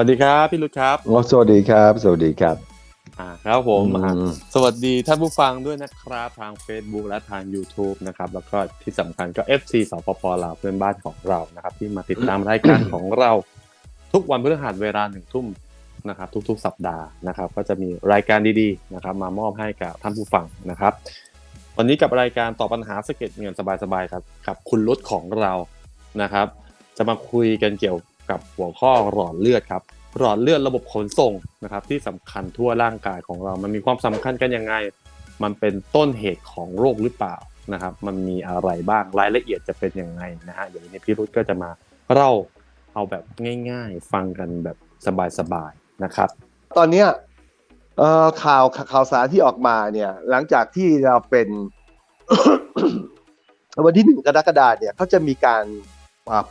สวัสดีครับ พี่รุดครับอ๋อสวัสดีครับ สวัสดีครับ อ่าครับผมอืมอ่าสวัสดีท่านผู้ฟังด้วยนะครับทาง Facebook และทาง YouTube นะครับแล้วก็ที่สำคัญก็ FC สปปลาวเพื่อนบ้านของเรานะครับ ที่มาติดตามรายการของเรา ทุกวันพฤหัสเวลาหนึ่งทุ่มนะครับทุกๆ สัปดาห์นะครับ ก็จะมีรายการดีๆนะครับ มามอบให้กับท่านผู้ฟังนะครับ วันนี้กับรายการตอบปัญหาสะเก็ดเงินสบายๆครับกับคุณรุดของเรานะครับ จะมาคุยกันเกี่ยว กับหัวข้อหลอดเลือดครับหลอดเลือดระบบขนส่งนะครับที่สำคัญทั่วร่างกายของเรา มันมีความสำคัญกันยังไง มันเป็นต้นเหตุของโรคหรือเปล่านะครับ มันมีอะไรบ้างรายละเอียดจะเป็นยังไงนะฮะเดี๋ยวนี้พี่รุธก็จะมาเล่าเอาแบบง่ายๆ ฟังกันแบบสบายๆนะครับ ตอนเนี้ยข่าวข่าวสารที่ออกมาเนี่ยหลังจากที่เราเป็นวันที่หนึ่งกรกฎาเนี่ยเขาจะมีการ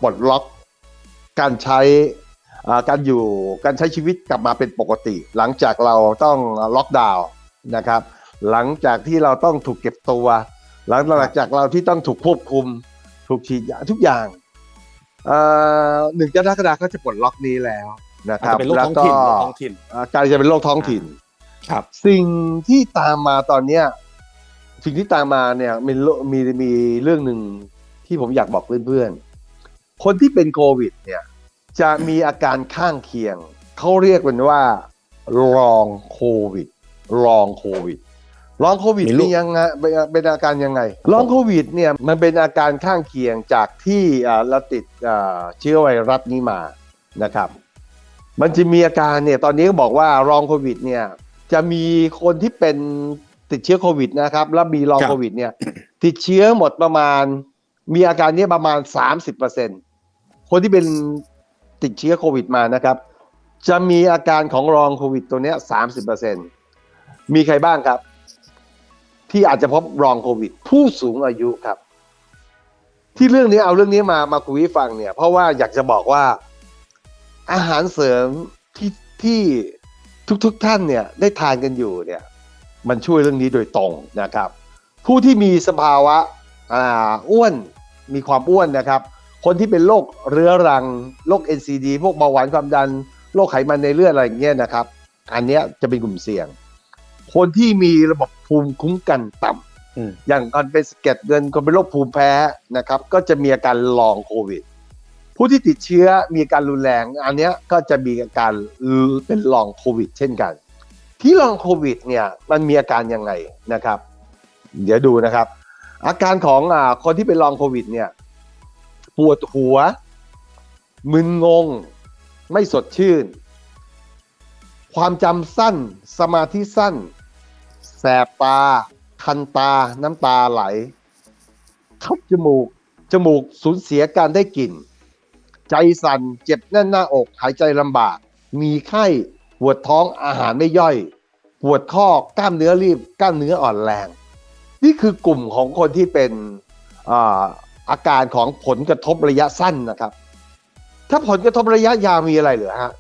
ปลดล็อก การใช้อ่าการอยู่การใช้ชีวิตกลับมาเป็นปกติ หลังจากเราต้องล็อกดาวน์นะครับ หลังจากที่เราต้องถูกเก็บตัว หลังหลังจากเราที่ต้องถูกควบคุม ถูกฉีดยาทุกอย่างเอ่อหนึ่งกรกฎาก็จะปลดล็อกนี้แล้วนะคอาจรับจะเป็นโรคท้องถิ่นโรคท้องถิ่นอ่าการจะเป็นโรคท้องถิ่นครับ สิ่งที่ตามมาตอนเนี้ยสิ่งที่ตามมาเนี่ยมีโรมีมีเรื่องหนึ่งที่ผมอยากบอกเพื่อนๆ คนที่เป็นโควิดเนี่ยจะมีอาการข้างเคียง เขาเรียกกันว่าลองโควิดลองโควิดลองโควิดมีลูกเป็นยังไงเป็นเป็นอาการยังไงลองโควิดเนี่ยมันเป็นอาการข้างเคียงจากที่อ่าเราติดอ่าเชื้อไวรัสนี้มานะครับ มันจะมีอาการเนี่ยตอนนี้ก็บอกว่าลองโควิดเนี่ยจะมีคนที่เป็นติดเชื้อโควิดนะครับ แล้วมีลองครับโควิดเนี่ยติดเชื้อหมดประมาณ มีอาการเนี้ประมาณ 30% คนที่เป็นติดเชื้อโควิดมานะครับ จะมีอาการของรองโควิดตัวเนี้ย30%มีใครบ้างครับ ที่อาจจะพบรองโควิด ผู้สูงอายุครับ ที่เรื่องนี้เอาเรื่องนี้มามาคุยให้ฟังเนี่ย เพราะว่าอยากจะบอกว่าอาหารเสริมที่ที่ทุกๆทท่านเนี่ยได้ทานกันอยู่เนี่ย มันช่วยเรื่องนี้โดยตรงนะครับ ผู้ที่มีสภาวะอ้วนมีความอ้วนนะครับ คนที่เป็นโรคเรื้อรังโรค NCD พวกเบาหวานความดันโรคไขมันในเลือดอะไรอย่างเงี้ยนะครับ อันเนี้ยจะเป็นกลุ่มเสี่ยง คนที่มีระบบภูมิคุ้มกันต่ำอืมอย่างคนเป็นสะเก็ดเงินคนเป็นโรคภูมิแพ้นะครับ ก็จะมีอาการลองโควิด ผู้ที่ติดเชื้อมีอาการรุนแรง อันเนี้ยก็จะมีอาการเป็นลองโควิด เช่นกัน ที่ลองโควิดเนี่ยมันมีอาการยังไงนะครับ เดี๋ยวดูนะครับ อาการของอ่าคนที่เป็นลองโควิดเนี่ย ปวดหัว มึนงง ไม่สดชื่น ความจำสั้น สมาธิสั้น แสบตา คันตา น้ำตาไหลคับจมูก จมูกสูญเสียการได้กลิ่น ใจสั่น เจ็บแน่นหน้าอก หายใจลำบาก มีไข้ ปวดท้อง อาหารไม่ย่อย ปวดข้อ กล้ามเนื้อรีบ กล้ามเนื้ออ่อนแรง นี่คือกลุ่มของคนที่เป็นอา อาการของผลกระทบระยะสั้นนะครับ ถ้าผลกระทบระยะยาวมีอะไรเหรือฮะ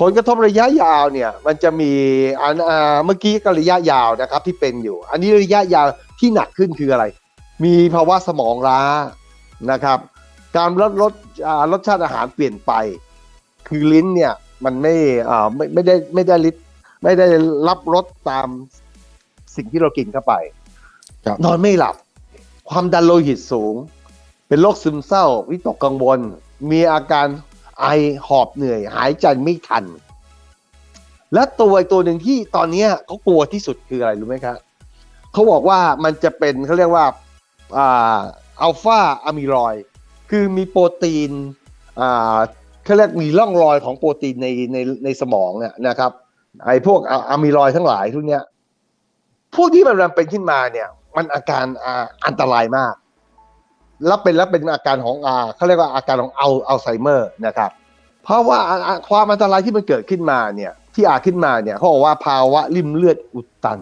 ผลกระทบระยะยาวเนี่ยมันจะมีอันอ่าเมื่อกี้ก็ระยะยาวนะครับที่เป็นอยู่ อันนี้ระยะยาวที่หนักขึ้นคืออะไร มีภาวะสมองล้านะครับ การลดลดอ่ารสชาติอาหารเปลี่ยนไป คือลิ้นเนี่ยมันไม่อ่าไม่ไม่ได้ไม่ได้ลิไม่ได้รับรสตามสิ่งที่เรากินเข้าไปครับนอนไม่หลับ ความดันโลหิตสูง เป็นโรคซึมเศร้า วิตกกังวล มีอาการไอหอบเหนื่อย หายใจไม่ทัน และตัวตัวหนึ่งที่ตอนนี้เขากลัวที่สุดคืออะไรรู้ไหมครับเขาบอกว่ามันจะเป็นเขาเรียกว่าอ่าอัลฟาอะมิลอย คือมีโปรตีนอ่าเขาเรียกมีร่องรอยของโปรตีนในในในสมองเนี่ยนะครับไอ้พวกอะอะมิลอยทั้งหลายทุกเนี้ยพวกที่มันเป็นขึ้นมาเนี่ย มันอาการอ่าอันตรายมาก แล้วเป็นแล้วเป็นอาการของอ่าเขาเรียกว่าอาการของอัลอัลไซเมอร์นะครับ เพราะว่าความอันตรายที่มันเกิดขึ้นมาเนี่ยที่อาขึ้นมาเนี่ยเขาบอกว่าภาวะริ่มเลือดอุดตัน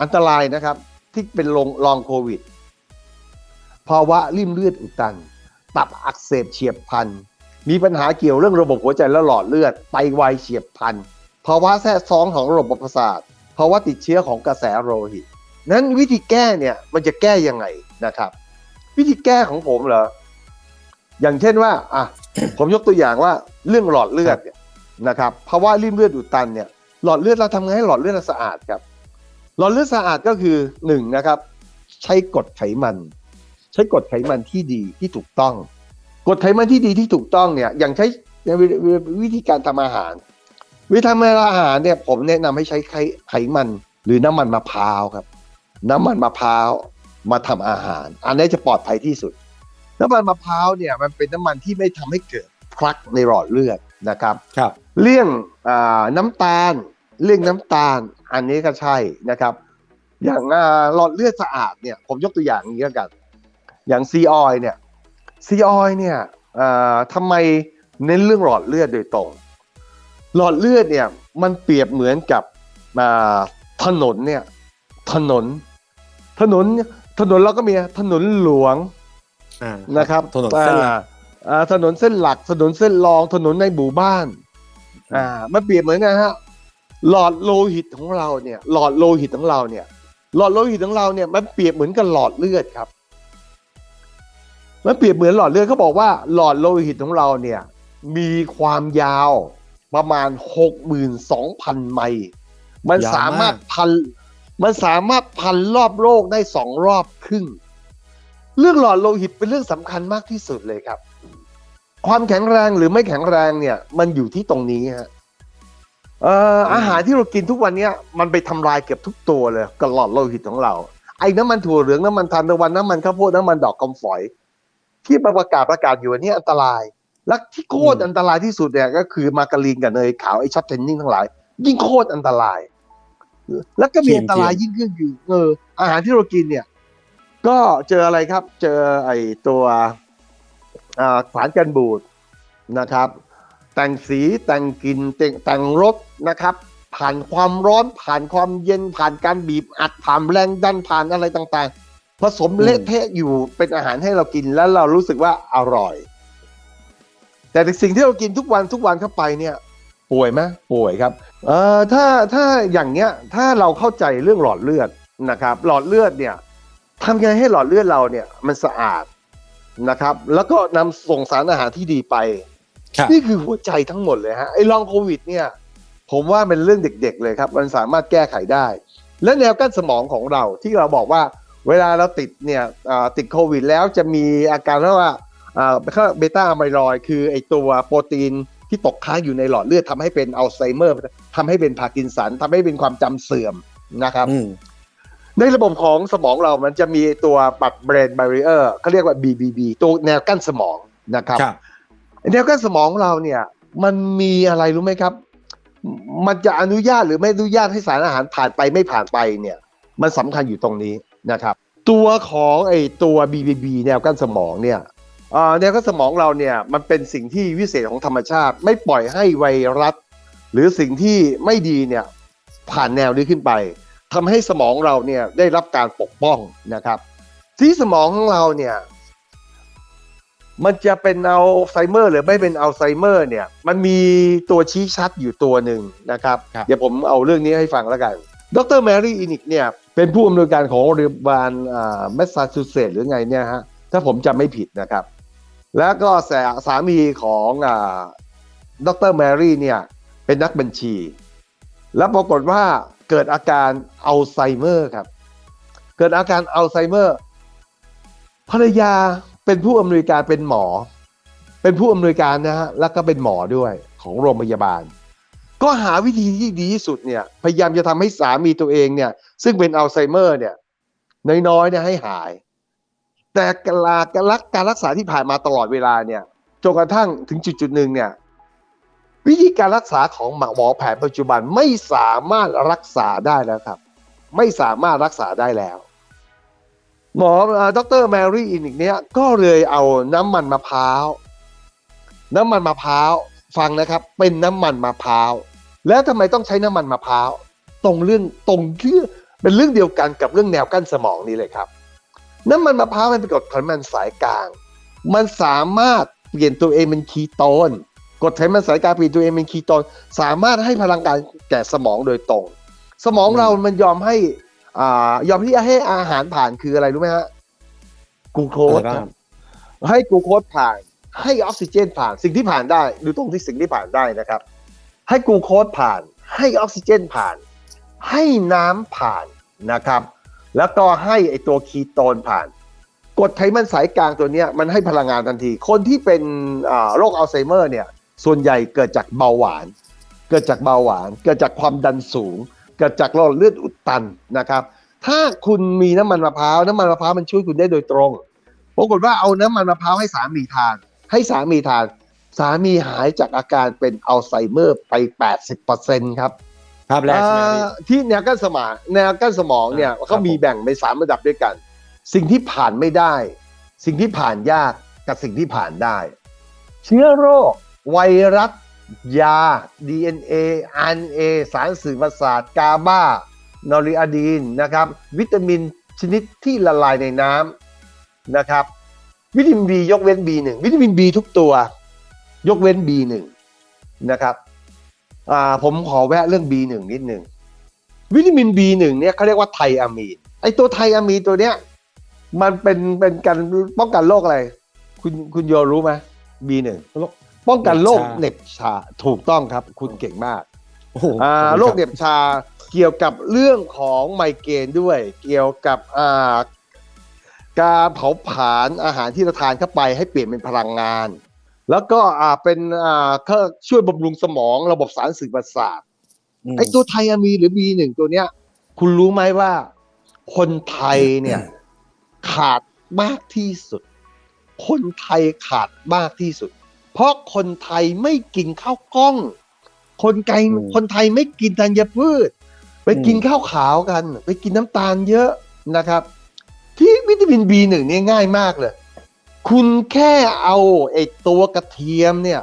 อันตรายนะครับที่เป็นลงลองโควิด ภาวะริ่มเลือดอุดตัน ตับอักเสบเฉียบพลัน มีปัญหาเกี่ยวเรื่องระบบหัวใจและหลอดเลือดไตวายเฉียบพลันภาวะแทรกซ้อนของระบบประสาทภาวะติดเชื้อของกระแสโลหิต นั้นวิธีแก้เนี่ยมันจะแก้ยังไงนะครับ วิธีแก้ของผมเหรอ อย่างเช่นว่า อะ ผมยกตัวอย่างว่าเรื่องหลอดเลือดเนี่ยนะครับภาวะริ่มเลือดอุดตันเนี่ย หลอดเลือดเราทำไงให้หลอดเลือดเราสะอาดครับ หลอดเลือดสะอาดก็คือหนึ่งนะครับ ใช้กรดไขมัน ใช้กรดไขมันที่ดีที่ถูกต้องกรดไขมันที่ดีที่ถูกต้องเนี่ย อย่างใช้ในวิวิวิธีการทำอาหาร วิธีทำอาหารเนี่ย ผมแนะนำให้ใช้ไขไขมัน หรือน้ำมันมะพร้าวครับ น้ำมันมะพร้าว มาทำอาหาร อันนี้จะปลอดภัยที่สุด น้ำมันมะพร้าวเนี่ยมันเป็นน้ำมันที่ไม่ทำให้เกิดพลักในหลอดเลือดนะครับครับเลี่ยงอ่าน้ำตาลเลี่ยงน้ำตาล อันนี้ก็ใช่นะครับ อย่างอ่าหลอดเลือดสะอาดเนี่ยผมยกตัวอย่างอย่างนี้แล้วกัน อย่างซีออยเนี่ยซีออยเนี่ยอ่าทำไมเน้นเรื่องหลอดเลือดโดยตรง หลอดเลือดเนี่ยมันเปรียบเหมือนกับอ่าถนนเนี่ยถนน ถนน ถนนเราก็มีถนนหลวงอ่านะครับถนนเส้นหลักอ่าอ่าถนนเส้นหลัก ถนนเส้นรองถนนในหมู่บ้านอ่ามันเปรียบเหมือนกันฮะหลอดโลหิตของเราเนี่ย หลอดโลหิตของเราเนี่ย หลอดโลหิตของเราเนี่ยมันเปรียบเหมือนกับหลอดเลือดครับมันเปรียบเหมือนหลอดเลือดเขาบอกว่าหลอดโลหิตของเราเนี่ย มีความยาวประมาณหกหมื่นสองพันไมล์มันยาวมากสามารถพัน มันสามารถพันรอบโลกได้สองรอบครึ่ง เรื่องหลอดโลหิตเป็นเรื่องสำคัญมากที่สุดเลยครับ ความแข็งแรงหรือไม่แข็งแรงเนี่ย มันอยู่ที่ตรงนี้ฮะเอ่อาหารที่เรากินทุกวันเนี้ยมันไปทำลายเกือบทุกตัวเลยกับหลอดโลหิตของเรา ไอ้น้ำมันถั่วเหลืองน้ำมันทานตะวันน้ำมันข้าวโพดน้ำมันดอกกำฝอย ที่ประกาศประกาศอยู่อันนี้อันตรายและที่โคตรอันตรายที่สุดเนี่ยก็คือมาการีนกับเนยขาวไอ้ช็อตเทนนิ่งทั้งหลาย ยิ่งโคตรอันตราย แล้วก็มีอันตรายยิ่งขึ้นคือเอออาหารที่เรากินเนี่ย ก็เจออะไรครับ เจอไอ้ตัวอ่าสารกันบูดนะครับ แต่งสีแต่งกลิ่นแต่งแต่งรสนะครับ ผ่านความร้อนผ่านความเย็นผ่านการบีบอัดผ่านแรงดันผ่านอะไรต่างๆ ผสมอืมเละเทะอยู่เป็นอาหารให้เรากินแล้วเรารู้สึกว่าอร่อย แต่สิ่งที่เรากินทุกวันทุกวันเข้าไปเนี่ย ป่วยไหมป่วยครับเอ่อถ้าถ้าอย่างเนี้ยถ้าเราเข้าใจเรื่องหลอดเลือดนะครับ หลอดเลือดเนี่ยทำยังไงให้หลอดเลือดเราเนี่ยมันสะอาดนะครับ แล้วก็นำส่งสารอาหารที่ดีไปครับนี่คือหัวใจทั้งหมดเลยฮะไอ้ลองโควิดเนี่ย ผมว่าเป็นเรื่องเด็ก ๆ เลยครับ มันสามารถแก้ไขได้ และแนวกั้นสมองของเราที่เราบอกว่าเวลาเราติดเนี่ยอ่าติดโควิดแล้วจะมีอาการเรียกว่าอ่าเขาเบต้าอะไมลอยด์คือไอตัวโปรตีน ที่ตกค้างอยู่ในหลอดเลือดทำให้เป็นอัลไซเมอร์ทำให้เป็นพาร์กินสันทำให้เป็นความจำเสื่อมนะครับอืมในระบบของสมองเรามันจะมีตัวบัตร brain barrier เขาเรียกว่า BBB ตัวแนวกั้นสมองนะครับครับแนวกั้นสมองเราเนี่ยมันมีอะไรรู้ไหมครับ มันจะอนุญาตหรือไม่อนุญาตให้สารอาหารผ่านไปไม่ผ่านไปเนี่ย มันสำคัญอยู่ตรงนี้นะครับ ตัวของไอ้ตัว BBB แนวกั้นสมองเนี่ย เอ่อแนวกั้นสมองเราเนี่ยมันเป็นสิ่งที่วิเศษของธรรมชาติ ไม่ปล่อยให้ไวรัส หรือสิ่งที่ไม่ดีเนี่ยผ่านแนวนี้ขึ้นไปทำให้สมองเราเนี่ยได้รับการปกป้องนะครับ ที่สมองของเราเนี่ยมันจะเป็นอัลไซเมอร์หรือไม่เป็นอัลไซเมอร์เนี่ยมันมีตัวชี้ชัดอยู่ตัวหนึ่งนะครับครับเดี๋ยวผมเอาเรื่องนี้ให้ฟังแล้วกัน ดรแมรี่อินิกเนี่ยเป็นผู้อำนวยการของโรงพยาบาลแมสซาชูเซตส์หรือไงเนี่ยฮะถ้าผมจำไม่ผิดนะครับ แล้วก็สาสามีของดรแมรี่เนี่ยเป็นนักบัญชี แล้วปรากฏว่าเกิดอาการอัลไซเมอร์ครับ เกิดอาการอัลไซเมอร์ ภรรยาเป็นผู้อำนวยการเป็นหมอ เป็นผู้อำนวยการนะฮะแล้วก็เป็นหมอด้วยของโรงพยาบาล ก็หาวิธีที่ดีที่สุดเนี่ยพยายามจะทำให้สามีตัวเองเนี่ยซึ่งเป็นอัลไซเมอร์เนี่ยน้อยๆเนี่ยให้หาย แต่การการรักการรักษาที่ผ่านมาตลอดเวลาเนี่ยจนกระทั่งถึงจุดจุดหนึ่งเนี่ยวิธีการรักษาของหมอแผนปัจจุบันไม่สามารถรักษาได้แล้วครับ ไม่สามารถรักษาได้แล้ว หมอดรแมรี่อินิกเนี่ยก็เลยเอาน้ำมันมะพร้าวน้ำมันมะพร้าวฟังนะครับ เป็นน้ำมันมะพร้าวแล้วทำไมต้องใช้น้ำมันมะพร้าวตรงเรื่องตรงเรื่องเป็นเรื่องเดียวกันกับเรื่องแนวกั้นสมองนี่เลยครับ น้ำมันมะพร้าวมันเป็นกรดไขมันสายกลาง มันสามารถเปลี่ยนตัวเองเป็นคีโตนกรดไขมันสายกลางเปลี่ยนตัวเองเป็นคีโตน สามารถให้พลังงานแก่สมองโดยตรง สมองเรามันยอมให้อ่ายอมที่จะให้อาหารผ่านคืออะไรรู้ไหมฮะกลูโคสอะไรบ้างครับให้กลูโคสผ่าน ให้ออกซิเจนผ่าน สิ่งที่ผ่านได้ดูตรงที่สิ่งที่ผ่านได้นะครับ ให้กลูโคสผ่าน ให้ออกซิเจนผ่าน ให้น้ำผ่านนะครับ แล้วก็ให้ไอตัวคีโตนผ่านกรดไขมันสายกลางตัวนี้มันให้พลังงานทันที คนที่เป็นโรคอัลไซเมอร์เนี่ยส่วนใหญ่เกิดจากเบาหวาน เกิดจากเบาหวาน เกิดจากความดันสูง เกิดจากหลอดเลือดอุดตันนะครับ ถ้าคุณมีน้ำมันมะพร้าวน้ำมันมะพร้าวมันช่วยคุณได้โดยตรงปรากฏว่าเอาน้ำมันมะพร้าวให้สามีทาน ให้สามีทาน สามีหายจากอาการเป็นอัลไซเมอร์ไป 80%ครับ ภาพแรกใช่ไหมพี่อ่าที่แนวกั้นสมองแนวกั้นสมองเนี่ยอ่าเขามีครับผมแบ่งเป็นสามระดับด้วยกัน สิ่งที่ผ่านไม่ได้ สิ่งที่ผ่านยากกับสิ่งที่ผ่านได้ เชื้อโรค ไวรัสยา DNA RNA สารสื่อประสาทกาบานอริอาดีนนะครับ วิตามินชนิดที่ละลายในน้ำนะครับ วิตามิน B ยกเว้น B1 วิตามิน B ทุกตัว ยกเว้น B1 นะครับ อ่าผมขอแวะเรื่อง B1 นิดหนึ่งวิตามิน B1 เนี่ยเขาเรียกว่าไทอะมีนไอตัวไทอะมีนตัวเนี้ยมันเป็นเป็นการป้องกันโรคอะไร คุณคุณโยรู้ไหม B1 โรคป้องกันโรคเหเหน็น็บบชาชาถูกต้องครับ คุณเก่งมากโอ้โหอ่าขอบโรณคเหน็บชาเกี่ยวกับเรื่องของไมเกรนด้วย เกี่ยวกับอ่าการเผาผลาญอาหารที่เราทานเข้าไปให้เปลี่ยนเป็นพลังงาน แล้วก็อ่าเป็นอ่าก็ช่วยบำรุงสมองระบบสารสื่อประสาทมไอ้ตัวไทอะมีนหรือ B1 ตัวเนี้ย คุณรู้ไหมว่า คนไทยเนี่ย ขาดมากที่สุด คนไทยขาดมากที่สุด เพราะคนไทยไม่กินข้าวกล้อง คนไกลอืมคนไทยไม่กินธัญพืช ไปกินอืมข้าวขาวกัน ไปกินน้ำตาลเยอะนะครับ ที่วิตามิน B1 เนี่ยง่ายมากเลย คุณแค่เอาไอ้ตัวกระเทียมเนี่ย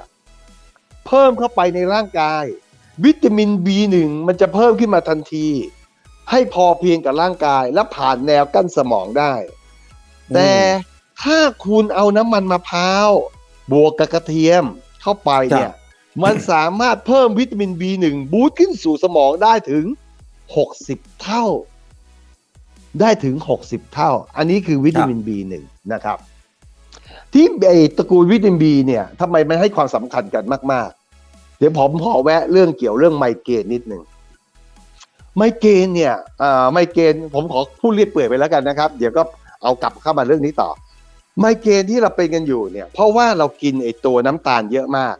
เพิ่มเข้าไปในร่างกาย วิตามิน B1 มันจะเพิ่มขึ้นมาทันที ให้พอเพียงกับร่างกายและผ่านแนวกั้นสมองได้ แต่ถ้าคุณเอาน้ำมันมะพร้าว บวกกับกระเทียมเข้าไปเนี่ย มันสามารถเพิ่มวิตามิน B1 บูสต์ขึ้นสู่สมองได้ถึง 60 เท่า ได้ถึง 60 เท่า อันนี้คือวิตามิน B1 นะครับ ที่ไอตระกูลวิตามิน B เนี่ยทำไมไมันให้ความสำคัญกันมาก ๆ เดี๋ยวผมขอแวะเรื่องเกี่ยวเรื่องไมเกรนนิดหนึ่งไมเกรนเนี่ยอ่าไมเกรนผมขอพูดเรียบเปื่อยไปแล้วกันนะครับ เดี๋ยวก็เอากลับเข้ามาเรื่องนี้ต่อ ไมเกรนที่เราเป็นกันอยู่เนี่ยเพราะว่าเรากินไอตัวน้ำตาลเยอะมาก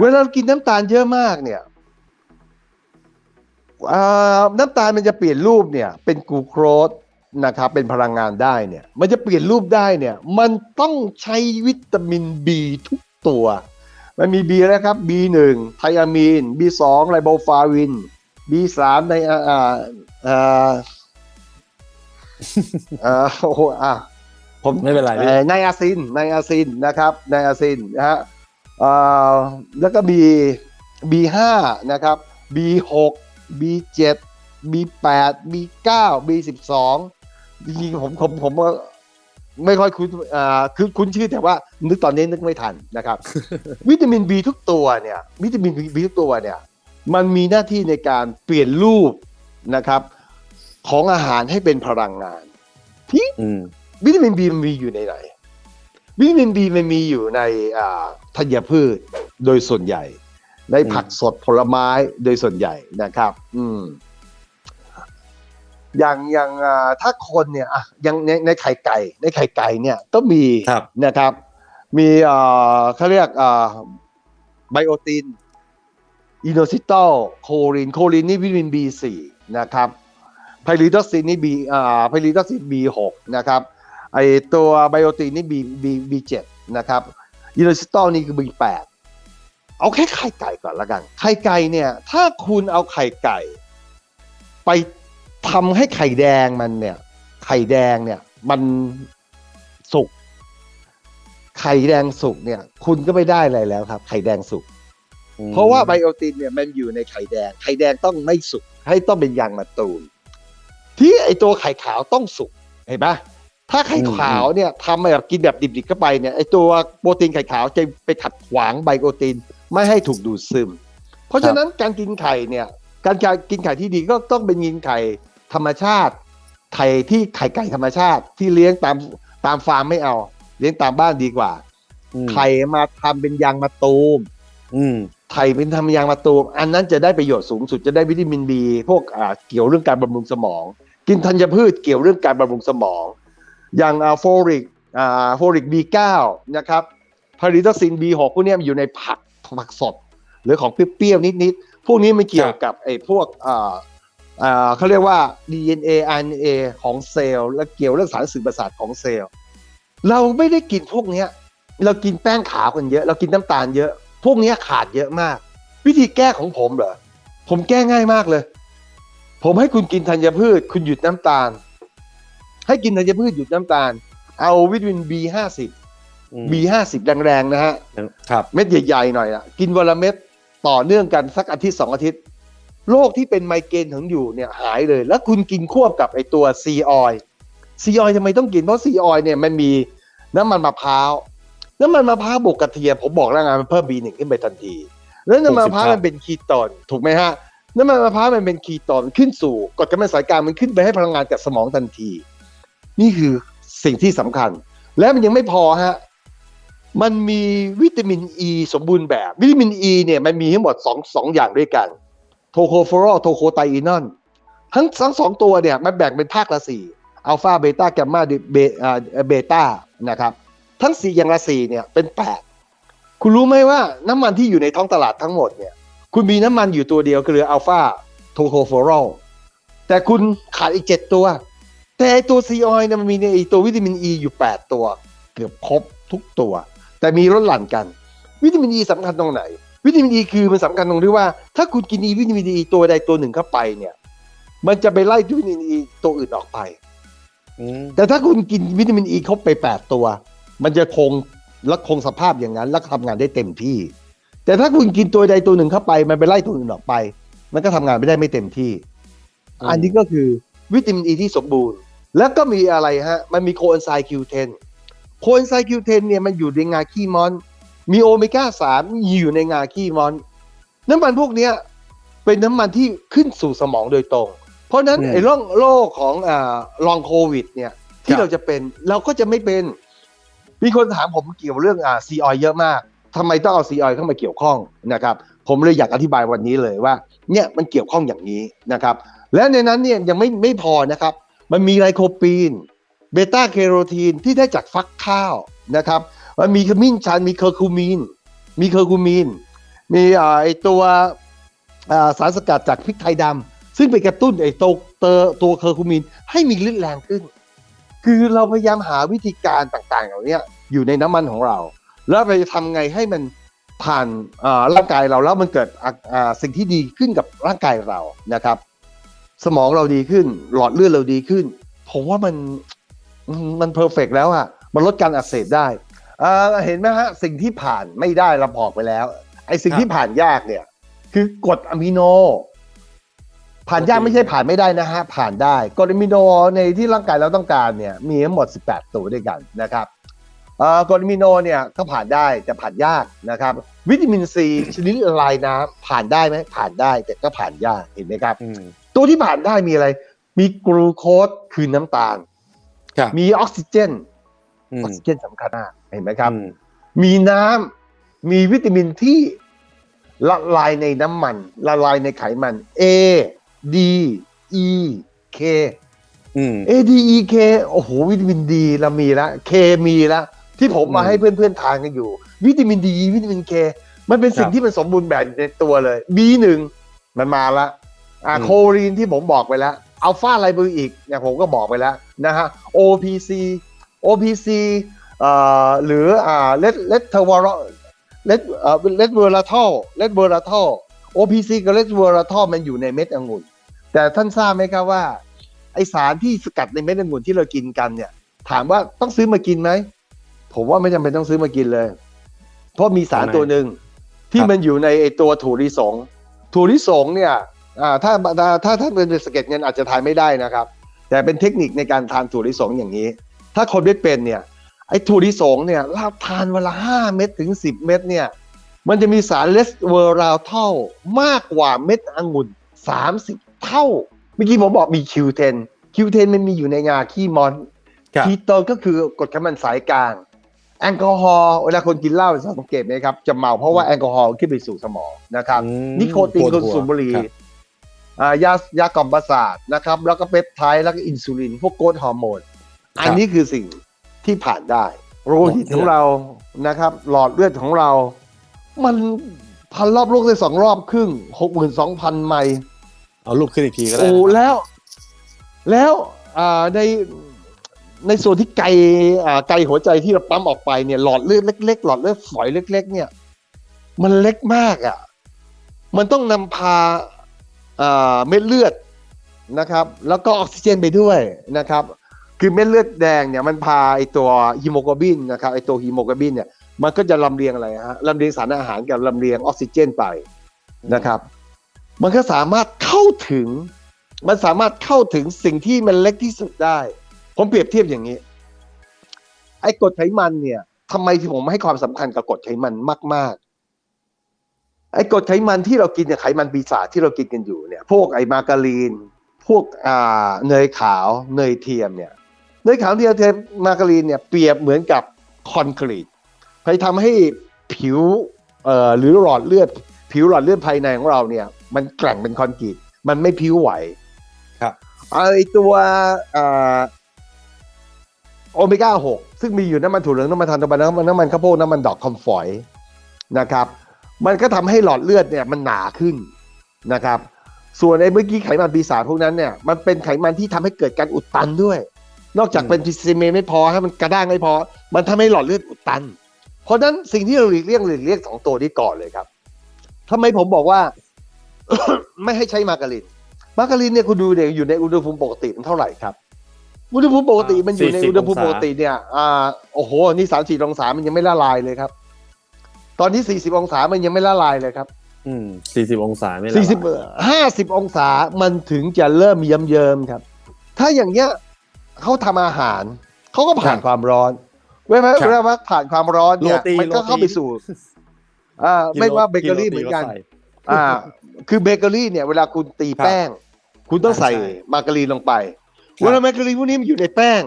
เวลาเรากินน้ำตาลเยอะมากเนี่ยอ่าน้ำตาลมันจะเปลี่ยนรูปเนี่ยเป็นกลูโคส นะครับเป็นพลังงานได้เนี่ย มันจะเปลี่ยนรูปได้เนี่ย มันต้องใช้วิตามิน B ทุกตัว มันมี B แล้วครับ B1 ไทอะมีน B2 ไลโบฟาวิน B3 ในอ่าอ่าอ่าอ่าโอ้โหอะผมไม่เป็นไรพี่เอ่อไนอาซินไนอาซินนะครับไนอาซินนะฮะเอ่อแล้วก็มี B5 นะครับ B6 B7 B8 B9 B12 จ ริงๆผมผมผมว่าไม่ค่อยคุ้นอ่าคือคุ้นชื่อแต่ว่านึกตอนนี้นึกไม่ทันนะครับ วิตามิน B ทุกตัวเนี่ย วิตามิน B ทุกตัวเนี่ย มันมีหน้าที่ในการเปลี่ยนรูปนะครับ ของอาหารให้เป็นพลังงาน ที่อืมวิตามิน B มันมีอยู่ในไหน วิตามิน B มันมีอยู่ในอ่าธัญพืชโดยส่วนใหญ่ ในอืมผักสดผลไม้โดยส่วนใหญ่นะครับ อืม อย่างอย่างอ่าถ้าคนเนี่ยอะอย่างในในไข่ไก่ ในไข่ไก่เนี่ยก็มีครับนะครับ มีเอ่อเขาเรียกเอ่อไบโอตินอินโนซิตอลโคลินโคลินนี่วิตามิน B4 นะครับไพลิดอซินนี่ B อ่าไพลิดอซิน B6 นะครับไอตัวไบโอตินนี่ B B B7 นะครับอินโนซิตอลนี่คือ B8 เอาแค่ไข่ไก่ก่อนละกัน ไข่ไก่เนี่ย ถ้าคุณเอาไข่ไก่ ไป ทำให้ไข่แดงมันเนี่ย ไข่แดงเนี่ยมันสุก ไข่แดงสุกเนี่ย คุณก็ไม่ได้อะไรแล้วครับ ไข่แดงสุก เพราะว่าไบโอตินเนี่ยมันอยู่ในไข่แดง ไข่แดงต้องไม่สุก ให้ต้องเป็นยางมะตูมที่ไอตัวไข่ขาวต้องสุก เห็นปะถ้าไข่ขาวเนี่ยทำแบบกินแบบดิบๆเข้าไปเนี่ยไอตัวโปรตีนไข่ขาวจะไปขัดขวางไบโอตินไม่ให้ถูกดูดซึม เพราะฉะนั้นการกินไข่เนี่ย การกินไข่ที่ดีก็ต้องเป็นกินไข่ ธรรมชาติไข่ที่ไข่ไก่ธรรมชาติที่เลี้ยงตามตามฟาร์มไม่เอา เลี้ยงตามบ้านดีกว่าอืมไข่มาทำเป็นยางมะตูมอืมไถ่เป็นทำยางมะตูม อันนั้นจะได้ประโยชน์สูงสุดจะได้วิตามินบีพวกอ่าเกี่ยวเรื่องการบำรุงสมอง กินธัญพืชเกี่ยวเรื่องการบำรุงสมอง อย่างอ่าโฟริกอ่าโฟริก B9 นะครับพาริทซิน B6 พวกเนี้ยมันอยู่ในผักผักสด หรือของเปรี้ยวๆนิดๆพวกนี้มันเกี่ยวกับไอ้พวกอ่าอ่า เขาเรียกว่า DNA RNA ของเซลล์และเกี่ยวเรื่องสารสื่อประสาทของเซลล์ เราไม่ได้กินพวกเนี้ยเรากินแป้งขาวกันเยอะ เรากินน้ำตาลเยอะ พวกเนี้ยขาดเยอะมาก วิธีแก้ของผมเหรอผมแก้ง่ายมากเลย ผมให้คุณกินธัญพืช คุณหยุดน้ำตาล ให้กินธัญพืชหยุดน้ำตาล เอาวิตามิน B50 อืม B50 แรงๆนะฮะครับเม็ดใหญ่ๆหน่อยอะกินวันละเม็ดต่อเนื่องกันสักอาทิตย์สองอาทิตย์ โรคที่เป็นไมเกรนของอยู่เนี่ยหายเลย แล้วคุณกินควบกับไอตัวซีออยซีออยทำไมต้องกินเพราะซีออยเนี่ยมันมีน้ำมันมะพร้าวน้ำมันมะพร้าวบวกกระเทียมผมบอกแล้วไงมันเพิ่ม B1 ขึ้นไปทันที แล้วน้ำมันมะพร้าวมันเป็นคีโตนถูกไหมฮะน้ำมันมะพร้าวมันเป็นคีโตนขึ้นสู่กรดไขมันสายกลางมันขึ้นไปให้พลังงานกับสมองทันที นี่คือสิ่งที่สำคัญ และมันยังไม่พอฮะมันมีวิตามินอ e ีสมบูรณ์แบบ วิตามินอ e ีเนี่ยมันมีทั้งหมดสองสองอย่างด้วยกัน โทโคโฟรอลโทโคไตอีนอนทั้งทั้งสองตัวเนี่ยมันแบ่งเป็นภาคละสี่อัลฟาเบต้าแกมมาเบอ่าเบต้านะครับ ทั้งสี่อย่างละสี่เนี่ยเป็นแปดคุณรู้ไหมว่าน้ำมันที่อยู่ในท้องตลาดทั้งหมดเนี่ย คุณมีน้ำมันอยู่ตัวเดียวคืออัลฟาโทโคโฟรอลแต่คุณขาดอีกเจ็ดตัว แต่ตัวซีออยเนี่ยมันมีในตัววิตามินอ e ีอยู่แปดตัว เกือบครบทุกตัว แต่มีลดหลั่นกัน วิตามินอ e ีสำคัญตรงไหน วิตามินอ e ีคือมันสำคัญตรงที่ว่า ถ้าคุณกินอีวิตามินอ e ีตัวใดตัวหนึ่งเข้าไปเนี่ย มันจะไปไล่วิตามินอ e ีตัวอื่นออกไปอืมแต่ถ้าคุณกินวิตามินอ e ีครบไป8ตัว มันจะคงและคงสภาพอย่างนั้น และทำงานได้เต็มที่ แต่ถ้าคุณกินตัวใดตัวหนึ่งเข้าไป มันไปไล่ตัวอื่นออกไป มันก็ทำงานไม่ได้ไม่เต็มที่ อันนี้ก็คือวิตามินอ e ีที่สมบูรณ์ แล้วก็มีอะไรฮะ มันมีโคเอนไซม์ Q10 โคเอนไซม์ Q10 เนี่ยมันอยู่ในงาขี้มอน มีโอเมก้า3อยู่ในงาขี้มอน น้ำมันพวกเนี้ยเป็นน้ำมันที่ขึ้นสู่สมองโดยตรง เพราะฉะนั้นอืมไอ้โรคโรคของอ่าลองโควิด เนี่ย ที่ครับเราจะเป็นเราก็จะไม่เป็น มีคนถามผมเกี่ยวเรื่องอ่าซีออยเยอะมากทำไมต้องเอาซีออยเข้ามาเกี่ยวข้องนะครับ ผมเลยอยากอธิบายวันนี้เลยว่า เนี่ยมันเกี่ยวข้องอย่างนี้นะครับ และในนั้นเนี่ยยังไม่ไม่พอนะครับ มันมีไลโคปีนเบต้าแคโรทีนที่ได้จากฟักข้าวนะครับ มันมีขมิ้นชันมีเคอร์คูมีน มีเคอร์คูมีน มีไอตัวสารสกัดจากพริกไทยดำซึ่งไปกระตุ้นไอตัวเตอตัวเคอร์คูมีน ให้มีฤทธิ์แรงขึ้น คือเราพยายามหาวิธีการต่างๆเหล่านี้อยู่ในน้ำมันของเรา แล้วไปทำไงให้มันผ่านร่างกายเราแล้วมันเกิดสิ่งที่ดีขึ้นกับร่างกายเรานะครับ สมองเราดีขึ้น หลอดเลือดเราดีขึ้น ผมว่ามันมันเพอร์เฟกแล้วอะมันลดการอักเสบได้ อ่าเห็นไหมฮะสิ่งที่ผ่านไม่ได้เราบอกไปแล้ว ไอ้สิ่งที่ผ่านยากเนี่ย คือกรดอะมิโน ผ่านยากไม่ใช่ผ่านไม่ได้นะฮะผ่านได้กรดอะมิโนในที่ร่างกายเราต้องการเนี่ย มีทั้งหมด 18 ตัวด้วยกันนะครับเอ่อกรดอะมิโนเนี่ยก็ผ่านได้แต่ผ่านยากนะครับ วิตามินซีชนิดละลายน้ำผ่านได้ไหมผ่านได้แต่ก็ผ่านยากเห็นไหมครับอืมตัวที่ผ่านได้มีอะไร มีกลูโคสคือน้ำตาลครับมีออกซิเจนอือมอกซิเจนสำคัญมาก เห็นไหมครับอืมมีน้ำมีวิตามินที่ละลายในน้ำมัน ละลายในไขมัน A D E K อืม A D E K โอ้โห วิตามินดีเรามีแล้ว K มีแล้วที่ผมมาอืมให้เพื่อนๆทานกันอยู่ วิตามินดี วิตามิน K มันเป็นสิ่คงรับที่มันสมบูรณ์แบบในตัวเลย B1 มันมาละอ่าอืมโคลีนที่ผมบอกไปแล้วอัลฟาไลโบอิกเนี่ยผมก็บอกไปแล้วนะฮะ OPC OPC เอ่อ หรืออ่าเลดเลดเทวารเลดเอ่อเลดเวอร์ลาทอลเลดเวอร์ลาทอล OPC กับเลดเวอร์ลาทอลมันอยู่ในเม็ดองุ่น แต่ท่านทราบไหมครับว่า ไอสารที่สกัดในเม็ดองุ่นที่เรากินกันเนี่ย ถามว่าต้องซื้อมากินไหม ผมว่าไม่จำเป็นต้องซื้อมากินเลย เพราะมีสารทำไมตัวหนึ่งที่ครับมันอยู่ในไอตัวถั่วลิสงถั่วลิสงเนี่ยอ่าถ้าถ้าถ้าท่านเป็นสะเก็ดเงินอาจจะทานไม่ได้นะครับ แต่เป็นเทคนิคในการทานถั่วลิสงอย่างนี้ ถ้าคนไม่เป็นเนี่ย ไอ้ถั่วลิสงเนี่ยเราทานวันละห้าเม็ดถึงสิบเม็ดเนี่ย มันจะมีสารเลสเวอราเท่ามากกว่าเม็ดองุ่นสามสิบเท่า เมื่อกี้ผมบอกมี Q10 Q10 มันมีอยู่ในงาขี้มอนครับคีโตนก็คือกรดไขมันสายกลาง แอลกอฮอล์เวลาคนกินเหล้าสังเกตไหมครับ จะเมาเพราะว่าแอลกอฮอล์ขึ้นไปสู่สมองนะครับอืมนิโคตินปวดคนหัวสูบบุหรี่ครับอ่ายายากล่อมประสาทนะครับ แล้วก็เปปไทด์แล้วก็อินซูลิน พวกโกรทฮอร์โมน อันนี้คือสิ่ง ที่ผ่านได้ โลหิตของเรานะครับ หลอดเลือดของเรา มันพันรอบโลกได้สองรอบครึ่งหกหมื่นสองพันไมล์เอารูปขึ้นอีกทีก็ได้โอ้นะครับแล้ว แล้วอ่าในในส่วนที่ไกลอ่าไกลหัวใจที่เราปั๊มออกไปเนี่ยหลอดเลือดเล็กๆหลอดเลือดฝอยเล็ก ๆ เนี่ย มันเล็กมากอะ มันต้องนำพาอ่าเม็ดเลือดนะครับ แล้วก็ออกซิเจนไปด้วยนะครับ คือเม็ดเลือดแดงเนี่ยมันพาไอตัวฮีโมโกลบินนะครับไอตัวฮีโมโกลบินเนี่ยมันก็จะลำเลียงอะไรฮะลำเลียงสารอาหารกับลำเลียงออกซิเจนไปนะครับ มันก็สามารถเข้าถึง มันสามารถเข้าถึงสิ่งที่มันเล็กที่สุดได้ ผมเปรียบเทียบอย่างนี้ ไอ้กรดไขมันเนี่ยทำไมที่ผมให้ความสำคัญกับกรดไขมันมาก ๆ ไอ้กรดไขมันที่เรากินเนี่ยไขมันปีศาจที่เรากินกันอยู่เนี่ย พวกไอ้มาการีน พวกอ่าเนยขาวเนยเทียมเนี่ย เนยขาวเนยเทียมมาการีนเนี่ยเปรียบเหมือนกับคอนกรีตไปทำให้ผิวเอ่อหรือหลอดเลือด ผิวหลอดเลือดภายในของเราเนี่ย มันแกร่งเป็นคอนกรีตมันไม่พิ้วไหวครับไอตัวโอเมก้าหกซึ่งมีอยู่น้ำมันถั่วเหลืองน้ำมันทานตะวันน้ำมันน้ำมันข้าวโพดน้ำมันดอกคำฝอยนะครับ มันก็ทำให้หลอดเลือดเนี่ยมันหนาขึ้นนะครับ ส่วนไอ้เมื่อกี้ไขมันปีศาจพวกนั้นเนี่ยมันเป็นไขมันที่ทำให้เกิดการอุดตันด้วย นอกจากเป็นพิซีเมนไม่พอให้มันกระด้างไม่พอ มันทำให้หลอดเลือดอุดตัน เพราะฉะนั้นสิ่งที่เราหลีกเลี่ยงหลีกเลี่ยงสองตัวนี้ก่อนเลยครับทำไมผมบอกว่า ไม่ให้ใช้มาการิน มาการินเนี่ยคุณดูเนี่ยอยู่ในอุณหภูมิปกติมันเท่าไหร่ครับ อุณหภูมิปกติมันอยู่ใน40อุณหภูมิปกติเนี่ยอ่าโอ้โห นี่สามสี่องศามันยังไม่ละลายเลยครับ ตอนที่สี่สิบองศามันยังไม่ละลายเลยครับอืมสี่สิบองศาไม่ละสี่สิบลายห้าสิบองศามันถึงจะเริ่มเยิ้มเยิมๆครับ ถ้าอย่างเงี้ย เขาทำอาหารเขาก็ผ่านความร้อนเวลาเวลาว่าผ่านความร้อนเนี่ยโรตีมันก็โรตีเข้าไปสู่อ่าไม่ว่าเบเกอรี่โเหมือนกันใส่อ่า คือเบเกอรี่เนี่ยเวลาคุณตีครับแป้ง คุณต้องใส่ใช่มาการีนลงไปครับเวลามาการีนพวกนี้มันอยู่ในแป้ง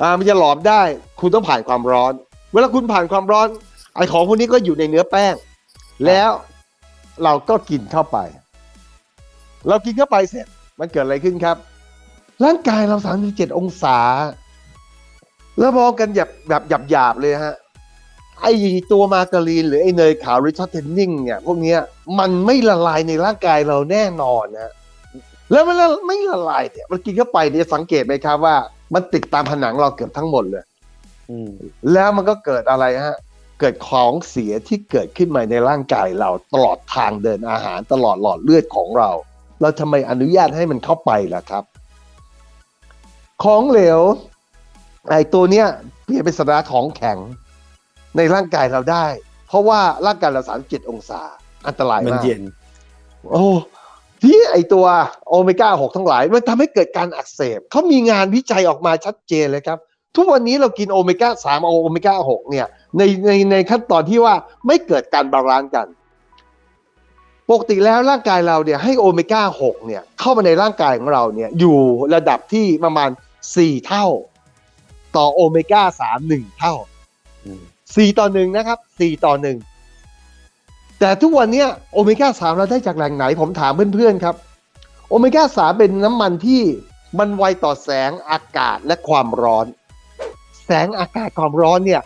อ่ามันจะหลอมได้ คุณต้องผ่านความร้อน เวลาคุณผ่านความร้อน ไอของพวกนี้ก็อยู่ในเนื้อแป้ง แล้วเราก็กินเข้าไป เรากินเข้าไปเสร็จมันเกิดอะไรขึ้นครับ ร่างกายเรา 37 องศา แล้วมองกันหยับแบบหยับหยาบๆเลยฮะ ไอตัวมาการีนหรือไอเนยขาวหรือช็อตเทนนิ่งเนี่ยพวกเนี้ยมันไม่ละลายในร่างกายเราแน่นอนนะแล้วมันละไม่ละลายเนี่ยมันกินเข้าไปเนี่ยสังเกตไหมครับว่า มันติดตามผนังเราเกือบทั้งหมดเลยอืมแล้วมันก็เกิดอะไรฮะ เกิดของเสียที่เกิดขึ้นมาในร่างกายเราตลอดทางเดินอาหารตลอดหลอดเลือดของเรา เราทำไมอนุญาตให้มันเข้าไปล่ะครับ ของเหลวไอ้ตัวเนี้ยเปลี่ยนเป็นสถานะของแข็งในร่างกายเราได้ เพราะว่าร่างกายเรา37องศา อันตรายมันมากเย็น โอ้ที่ไอตัวโอเมก้า6ทั้งหลายมันทำให้เกิดการอักเสบเขามีงานวิจัยออกมาชัดเจนเลยครับ ทุกวันนี้เรากินโอเมก้า3โอเมก้า6เนี่ยในในในขั้นตอนที่ว่าไม่เกิดการบาลานซ์กันปกติแล้วร่างกายเราเนี่ยให้โอเมก้า 6 เนี่ยเข้ามาในร่างกายของเราเนี่ยอยู่ระดับที่ประมาณ 4 เท่า ต่อโอเมก้า3 1 เท่าอืมสี่ต่อหนึ่งนะครับสี่ต่อหนึ่งแต่ทุกวันเนี้ยโอเมก้าสามเราได้จากแหล่งไหนผมถามเพื่อนๆครับ โอเมก้าสามเป็นน้ำมันที่มันไวต่อแสงอากาศและความร้อน แสงอากาศความร้อนเนี่ย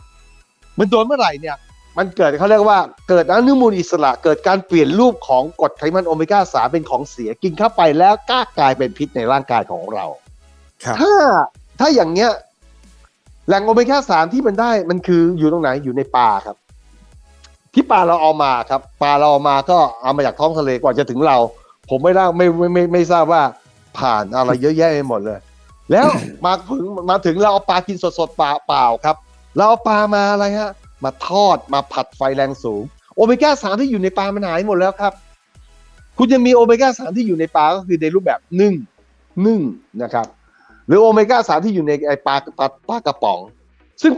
มันโดนเมื่อไหร่เนี่ยมันเกิดเขาเรียกว่าเกิดอนุมูลอิสระเกิดการเปลี่ยนรูปของกรดไขมันโอเมก้าสามเป็นของเสียกินเข้าไปแล้วกล้ากลายเป็นพิษในร่างกายของเราครับ ถ้าถ้าอย่างเงี้ยแหล่งโอเมก้าสามที่มันได้มันคืออยู่ตรงไหนอยู่ในปลาครับ ที่ปลาเราเอามาครับปลาเราเอามาก็เอามาจากท้องทะเลกว่าจะถึงเรา ผมไม่ได้ไม่ไม่ไม่ไม่ไม่ทราบว่าผ่านอะไรเยอะแยะไปหมดเลย แล้วมาถึงมาถึงเราเอาปลากินสดสดๆปลาเปล่าครับ เราเอาปลามาอะไรฮะ มาทอดมาผัดไฟแรงสูง โอเมก้าสามที่อยู่ในปลามันหายหมดแล้วครับ คุณจะมีโอเมก้าสามที่อยู่ในปลาก็คือในรูปแบบนึ่งนึ่งนะครับ หรือโอเมก้าสามที่อยู่ในไอปลาปลาปลากระป๋อง ซึ่ง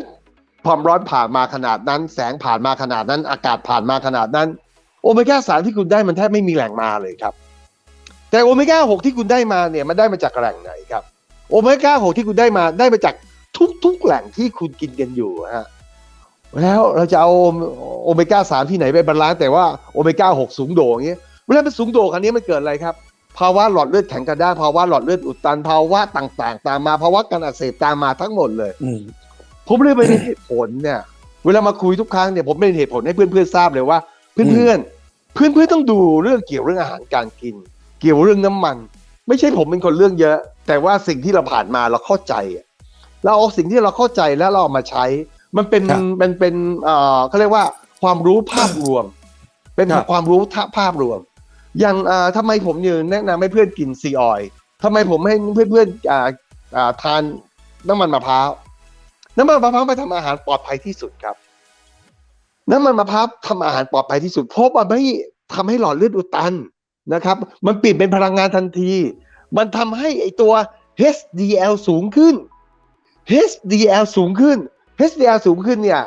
ความร้อนผ่านมาขนาดนั้น แสงผ่านมาขนาดนั้น อากาศผ่านมาขนาดนั้น โอเมก้าสามที่คุณได้มันแทบไม่มีแหล่งมาเลยครับ แต่โอเมก้าหกที่คุณได้มาเนี่ยมันได้มาจากแหล่งไหนครับ โอเมก้าหกที่คุณได้มาได้มาจากทุกๆแหล่งที่คุณกินกันอยู่ฮะแล้วเราจะเอาโอเมก้าสามที่ไหนไปบาลานซ์แต่ว่าโอเมก้าหกสูงโด่งอย่างเงี้ยเวลาเป็นสูงโด่งอันนี้มันเกิดอะไรครับ ภาวะหลอดเลือดแข็งกระด้างภาวะหลอดเลือดอุดตันภาวะต่าง ๆ ตามมาภาวะการอักเสบตามมาทั้งหมดเลยอืมผมเลยไปในเหตุผลเนี่ย เวลามาคุยทุกครั้งเนี่ยผมเป็นเหตุผลให้เพื่อนๆทราบเลยว่า เพื่อนๆเพื่อนๆต้องดูเรื่องเกี่ยวเรื่องอาหารการกิน เกี่ยวเรื่องน้ำมัน ไม่ใช่ผมเป็นคนเรื่องเยอะ แต่ว่าสิ่งที่เราผ่านมาเราเข้าใจอะเราเอาสิ่งที่เราเข้าใจแล้วเราเอามาใช้ มันเป็นครับมันเป็นเอ่อเขาเรียกว่าความรู้ภาพรวม เป็นครับความรู้ท่าภาพรวม อย่างอ่าทำไมผมยืนแนะนำให้เพื่อนกินซีออยทำไมผมให้เพื่อนๆอ่าอ่าทานน้ำมันมะพร้าวน้ำมันมะพร้าวไปทำอาหารปลอดภัยที่สุดครับ น้ำมันมะพร้าวทำอาหารปลอดภัยที่สุดเพราะมันไม่ทำให้หลอดเลือดอุดตันนะครับ มันเปลี่ยนเป็นพลังงานทันที มันทำให้ไอตัว HDL สูงขึ้น HDL สูงขึ้น HDL สูงขึ้นเนี่ย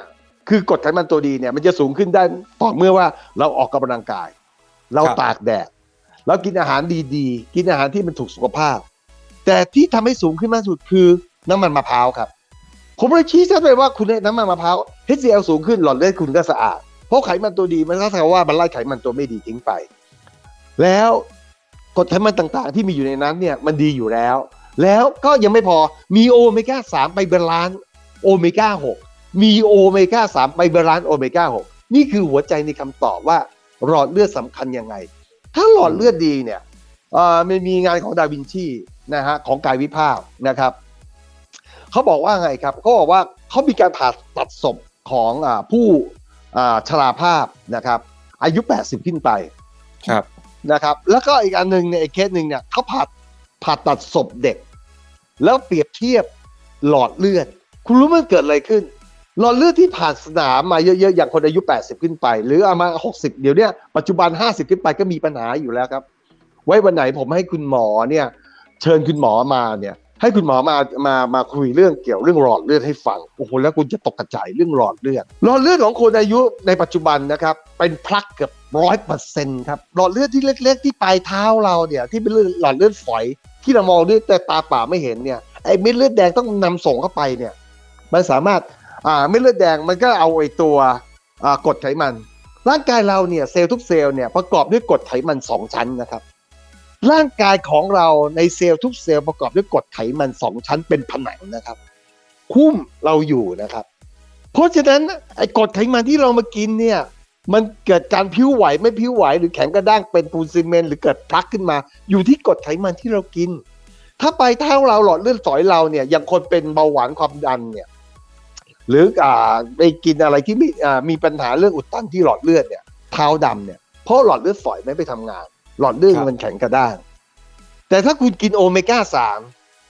คือกรดไขมันตัวดีเนี่ยมันจะสูงขึ้นได้ต่อเมื่อว่าเราออกกำลังกาย เราครับตากแดดเรากินอาหารดีๆ กินอาหารที่มันถูกสุขภาพ แต่ที่ทำให้สูงขึ้นมากที่สุดคือน้ำมันมะพร้าวครับ ผมเลยชี้ชัดเลยว่าคุณได้น้ำมันมะพร้าว HCl สูงขึ้นหลอดเลือดคุณก็สะอาด เพราะไขมันตัวดีมันก็แสดงว่ามันไล่ไขมันตัวไม่ดีทิ้งไป แล้วกรดไขมันต่างๆ ที่มีอยู่ในนั้นเนี่ยมันดีอยู่แล้ว แล้วก็ยังไม่พอมีโอเมก้าสามไปบาลานซ์โอเมก้าหกมีโอเมก้าสามไปบาลานซ์โอเมก้าหกนี่คือหัวใจในคำตอบว่า หลอดเลือดสำคัญยังไง ถ้าหลอดเลือดดีเนี่ยเอ่อมันมีงานของดาวินชีนะฮะของกายวิภาคนะครับเขาบอกว่าไงครับเขาบอกว่าเขามีการผ่าตัดศพของอาผู้อ่าชราภาพนะครับ อายุ 80 ขึ้นไปครับนะครับ แล้วก็อีกอันหนึ่งเนี่ยอีกเคสหนึ่งเนี่ยเขาผ่าผ่าตัดศพเด็ก แล้วเปรียบเทียบหลอดเลือด คุณรู้มันเกิดอะไรขึ้น หลอดเลือดที่ผ่านสนามมาเยอะๆ อย่างคนอายุ 80 ขึ้นไป หรือเอามา 60 เดี๋ยวเนี้ยปัจจุบัน 50 ขึ้นไปก็มีปัญหาอยู่แล้วครับ ไว้วันไหนผมให้คุณหมอเนี่ย เชิญคุณหมอมาเนี่ย ให้คุณหมอมามามาคุยเรื่องเกี่ยวเรื่องหลอดเลือดให้ฟังโอ้โหแล้วคุณจะตกกระจายเรื่องหลอดเลือดหลอดเลือดของคนอายุในปัจจุบันนะครับ เป็นพลักเกือบร้อยเปอร์เซ็นต์ครับหลอดเลือดที่เล็ก ๆ ที่ปลายเท้าเราเนี่ย ที่เป็นเลือดหลอดเลือดฝอย ที่เรามองด้วยแต่ตาเปล่าไม่เห็นเนี่ยไอ้เม็ดเลือดแดงต้องนำส่งเข้าไปเนี่ย มันสามารถ อ่าเม็ดเลือดแดงมันก็เอาไอ้ตัวอ่ากรดไขมัน ร่างกายเราเนี่ยเซลล์ทุกเซลล์เนี่ยประกอบด้วยกรดไขมันสองชั้นนะครับ ร่างกายของเราในเซลล์ทุกเซลล์ประกอบด้วยกรดไขมันสองชั้นเป็นผนังนะครับ คุ้มเราอยู่นะครับ เพราะฉะนั้นไอ้กรดไขมันที่เรามากินเนี่ยมันเกิดการพิ้วไหวไม่พิ้วไหว หรือแข็งกระด้างเป็นปูนซีเมนต์หรือเกิดพลักขึ้นมา อยู่ที่กรดไขมันที่เรากิน ถ้าไปเท้าเราหลอดเลือดฝอยเราเนี่ยอย่างคนเป็นเบาหวานความดันเนี่ย หรืออ่าไปกินอะไรที่มีอ่ามีปัญหาเรื่องอุดตันที่หลอดเลือดเนี่ยเท้าดำเนี่ยเพราะหลอดเลือดฝอยไม่ไปทำงาน หลอดเลือดมันแข็งกระด้าง แต่ถ้าคุณกินโอเมก้าสาม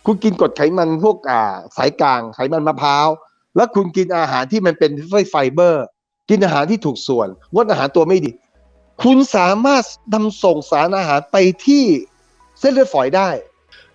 คุณกินกรดไขมันพวกอ่าสายกลางไขมันมะพร้าวแล้วคุณกินอาหารที่มันเป็นไฟเบอร์ กินอาหารที่ถูกส่วนงดอาหารตัวไม่ดี คุณสามารถนำส่งสารอาหารไปที่เส้นเลือดฝอยได้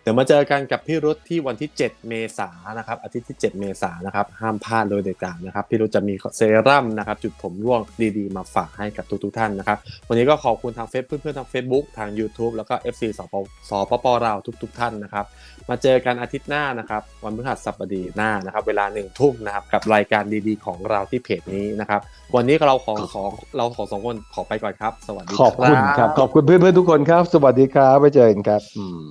เดี๋ยวมาเจอกันกับพี่รุธที่วันที่ 7 เมษายนนะครับอาทิตย์ที่ 7 เมษายนนะครับห้ามพลาดโดยเด็ดขาดนะครับพี่รุธจะมีเซรั่มนะครับจุดผมร่วงดีๆ มาฝากให้กับทุกๆท่านนะครับวันนี้ก็ขอบคุณทางเฟซเพื่อนๆทาง Facebook ทาง YouTube แล้วก็ FC สปสปปลาวทุก ๆ ท่านนะครับมาเจอกันอาทิตย์หน้านะครับวันพฤหัสบดีหน้านะครับเวลาหนึ่งทุ่มนะครับกับรายการดีๆ ของเราที่เพจนี้นะครับวันนี้เราของของเราของสองคนขอไปก่อนครับ สวัสดีขอบคุณครับขอบคุณเพื่อนๆทุกคนครับ สวัสดีครับไว้เจอกันครับอืม